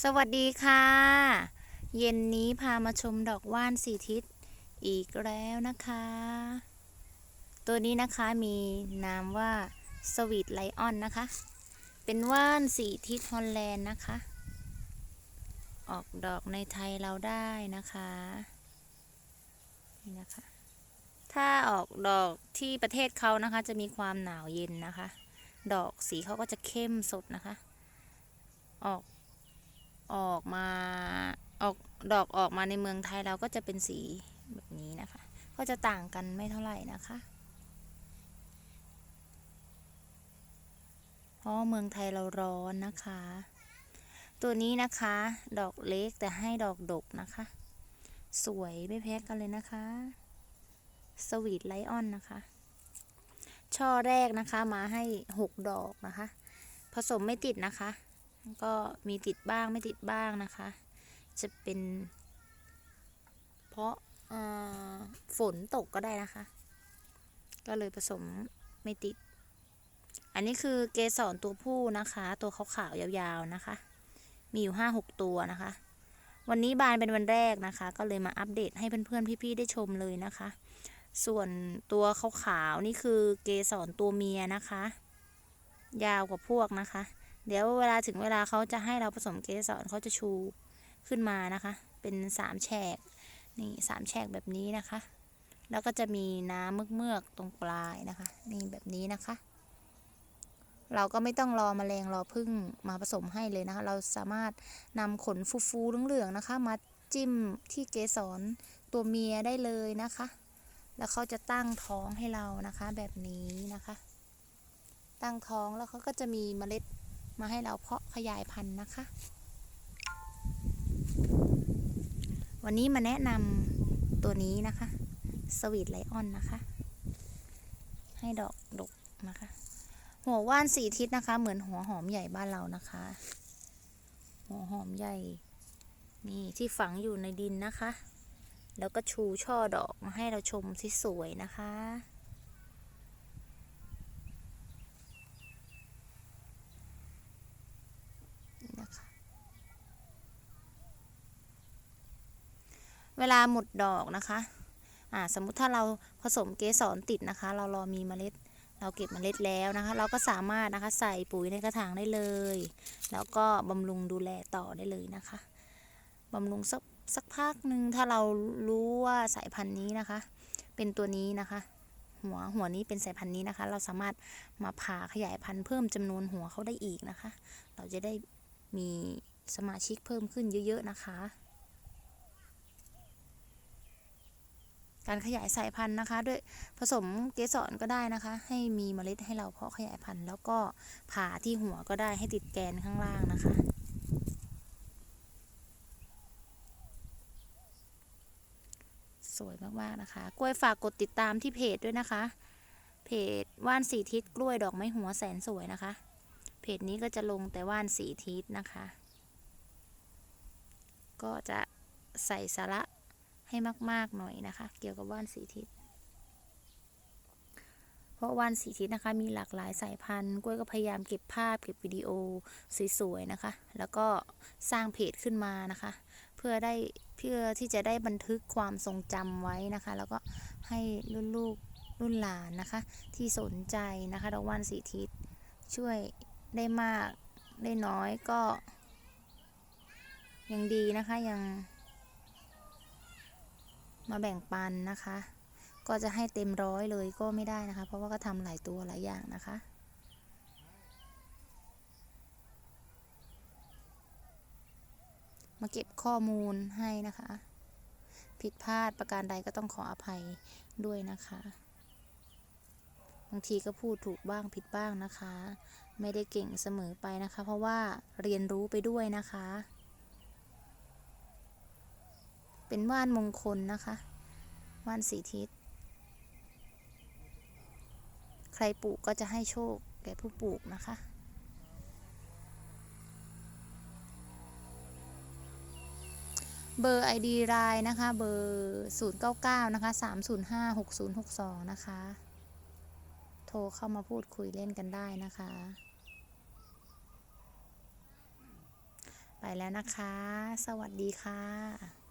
สวัสดีค่ะ เย็นนี้พามาชมดอกว่านสีทิศอีกแล้วนะคะ ตัวนี้นะคะมีนามว่าสวีทไลออนนะคะ เป็นว่านสีทิศฮอลแลนด์นะคะ ออกดอกในไทยเราได้นะคะนี่นะคะ ถ้าออกดอกที่ประเทศเขานะคะ จะมีความหนาวเย็นนะคะ ดอกสีเขาก็จะเข้มสดนะคะ ออก ออกมาออกดอกออกมาในเมืองไทยเราก็จะเป็นสีแบบนี้นะคะ ก็จะต่างกันไม่เท่าไหร่นะคะเพราะเมืองไทยเราร้อนนะคะ ตัวนี้นะคะ ดอกเล็กแต่ให้ดอกดกนะคะ สวยไม่แพ้กันเลยนะคะ สวีทไลออนนะคะ ช่อแรกนะคะมาให้หกดอกนะคะ ผสมไม่ติดนะคะ ก็มีติดบ้างไม่ติดบ้างนะคะ จะเป็น เพราะฝนตกก็ได้นะคะ ก็เลยผสมไม่ติด อันนี้คือเกสรตัวผู้นะคะ ตัวขาวๆยาวๆนะคะ มีอยู่ห้าหกตัวนะคะ วันนี้บานเป็นวันแรกนะคะ ก็เลยมาอัปเดตให้เพื่อนๆพี่ๆได้ชมเลยนะคะ ส่วนตัวขาวๆนี่คือเกสรตัวเมียนะคะ ยาวกว่าพวกนะคะ เดี๋ยวเวลาถึงเวลาเขาจะให้เราผสมเกสรเขาจะชูขึ้นมานะคะ เป็นสามแฉกนี่สามแฉกแบบนี้นะคะ แล้วก็จะมีน้ำเมือกๆตรงปลายนะคะ นี่แบบนี้นะคะ เราก็ไม่ต้องรอมแมลงรอพึ่งมาผสมให้เลยนะคะ เราสามารถนำขนฟูๆเหลืองๆนะคะ มาจิ้มที่เกสรตัวเมียได้เลยนะคะ แล้วเขาจะตั้งท้องให้เรานะคะ แบบนี้นะคะ ตั้งท้องแล้วเขาก็จะมีเมล็ด มาให้เราเพาะขยายพันธุ์นะคะ วันนี้มาแนะนำตัวนี้นะคะ สวีทไลออนนะคะ ให้ดอกดกนะคะ หัวว่านสีทิศนะคะ เหมือนหัวหอมใหญ่บ้านเรานะคะ หัวหอมใหญ่ นี่ที่ฝังอยู่ในดินนะคะ แล้วก็ชูช่อดอกมาให้เราชมที่สวยนะคะ นี่นะคะ เวลาหมดดอกนะคะอ่าสมมุติถ้าเราผสมเกสรติดนะคะ เรารอมีเมล็ด เราเก็บเมล็ดแล้วนะคะ เราก็สามารถนะคะใส่ปุ๋ยในกระถางได้เลย แล้วก็บำรุงดูแลต่อได้เลยนะคะบำรุงสักสักพักหนึ่งถ้าเรารู้ว่าสายพันธุ์นี้นะคะ เป็นตัวนี้นะคะ หัวหัวนี้เป็นสายพันธุ์นี้นะคะ เราสามารถมาผ่าขยายพันธุ์เพิ่มจำนวนหัวเขาได้อีกนะคะ เราจะได้มีสมาชิกเพิ่มขึ้นเยอะ ๆ นะคะ การขยายสายพันธุ์นะคะ ด้วยผสมเกสรก็ได้นะคะ ให้มีเมล็ดให้เราเพาะขยายพันธุ์ แล้วก็ผ่าที่หัวก็ได้ให้ติดแกนข้างล่างนะคะสวยมากๆนะคะ กล้วยฝากกดติดตามที่เพจด้วยนะคะ เพจว่านสีทิศกล้วยดอกไม้หัวแสนสวยนะคะ เพจนี้ก็จะลงแต่ว่านสีทิศนะคะ ก็จะใส่สาระ ให้มาก ๆ หน่อยนะคะ เกี่ยวกับว่านสีทิศ เพราะว่านสีทิศนะคะ มีหลากหลายสายพันธุ์กล้วยก็พยายามเก็บภาพเก็บวิดีโอสวย ๆ นะคะ แล้วก็สร้างเพจขึ้นมานะคะ เพื่อได้เพื่อที่จะได้บันทึกความทรงจำไว้นะคะ แล้วก็ให้รุ่นลูกรุ่นหลานนะคะ ที่สนใจนะคะดอกว่านสีทิศช่วยได้มากได้น้อยก็ยังดีนะคะยัง มาแบ่งปันนะคะ ก็จะให้เต็มร้อยเลยก็ไม่ได้นะคะ เพราะว่าก็ทำหลายตัวหลายอย่างนะคะมาเก็บข้อมูลให้นะคะ ผิดพลาดประการใดก็ต้องขออภัยด้วยนะคะ บางทีก็พูดถูกบ้างผิดบ้างนะคะ ไม่ได้เก่งเสมอไปนะคะ เพราะว่าเรียนรู้ไปด้วยนะคะ เป็นว่านมงคลนะคะว่านสีทิศ ใครปลูกก็จะให้โชคแก่ผู้ปลูกนะคะ เบอร์ ID รายนะคะ เบอร์ 099 นะคะ 305 6062 นะคะ โทรเข้ามาพูดคุยเล่นกันได้นะคะ ไปแล้วนะคะ สวัสดีค่ะ